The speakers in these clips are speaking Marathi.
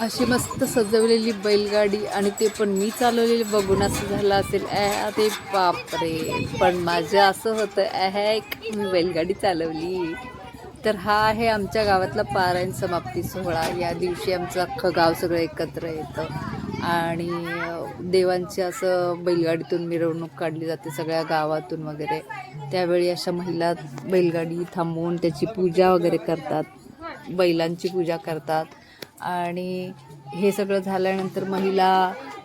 अशी मस्त सजवलेली बैलगाडी आणि ते पण मी चालवलेली बघून असं झालं असेल ॲ ते बापरे. पण माझं असं होतं ॲहॅक मी बैलगाडी चालवली. तर हा आहे आमच्या गावातला पारायण समाप्ती सोहळा. या दिवशी आमचं अख्खं गाव सगळं एकत्र येतं. आणि देवांची असं बैलगाडीतून मिरवणूक काढली जाते सगळ्या गावातून वगैरे. त्यावेळी अशा महिला बैलगाडी थांबवून त्याची पूजा वगैरे करतात. बैलांची पूजा करतात. आणि हे सगळं झाल्यानंतर महिला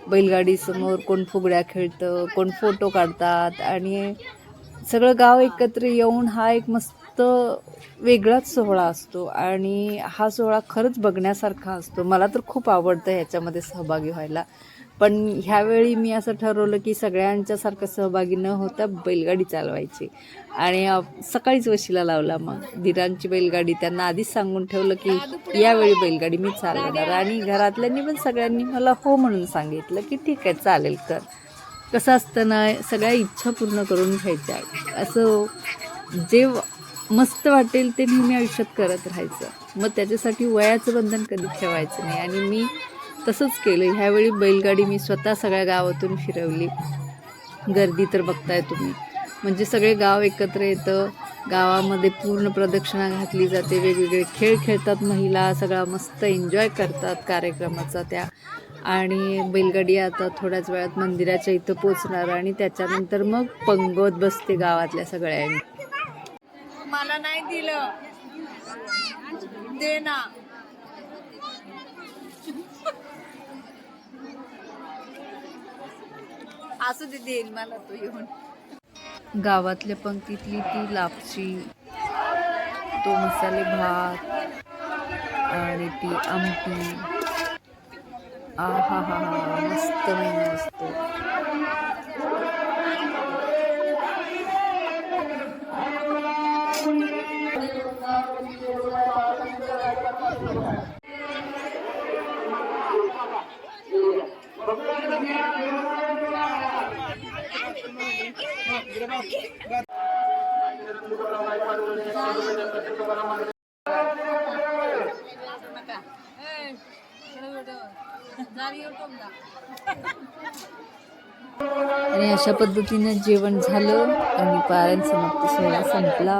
बैलगाडीसमोर कोण फुगड्या खेळतं कोण फोटो काढतात आणि सगळं गाव एकत्र येऊन हा एक मस्त वेगळाच सोहळा असतो आणि हा सोहळा खरंच बघण्यासारखा असतो. मला तर खूप आवडतं ह्याच्यामध्ये सहभागी व्हायला. पण ह्यावेळी मी असं ठरवलं की सगळ्यांच्यासारखं सहभागी न होता बैलगाडी चालवायची. आणि सकाळीच वशिला लावला मग. दिरांची बैलगाडी. त्यांना आधीच सांगून ठेवलं की यावेळी बैलगाडी मी चालवणार. आणि घरातल्यांनी पण सगळ्यांनी मला हो म्हणून सांगितलं की ठीक आहे चालेल तर कसं असतं ना सगळ्या इच्छा पूर्ण करून घ्यायच्या. असं जे मस्त वाटेल ते नेहमी आयुष्यात करत राहायचं. मग त्याच्यासाठी वयाचं बंधन कधी ठेवायचं नाही. आणि मी तसंच केलं ह्यावेळी बैलगाडी मी स्वतः सगळ्या गावातून फिरवली. गर्दी तर बघताय तुम्ही. म्हणजे सगळे गाव एकत्र येतं. गावामध्ये पूर्ण प्रदक्षिणा घातली जाते. वेगवेगळे खेळ खेळतात महिला. सगळा मस्त एन्जॉय करतात कार्यक्रमाचा त्या. आणि बैलगाडी आता थोड्याच वेळात मंदिराच्या इथं पोचणार आणि त्याच्यानंतर मग पंगत बसते गावातल्या सगळ्यांनी मला नाही दिलं. दे ना. असू दे देईल मला तो येऊन. गावातल्या पंक्तीतली ती लापशी तो मसाले भात आणि ती आमटी. आ हा हा हा मस्त महिना असतो आणि अशा पद्धतीनं जेवण झालं आणि पारायण समाप्त सोहळा संपला.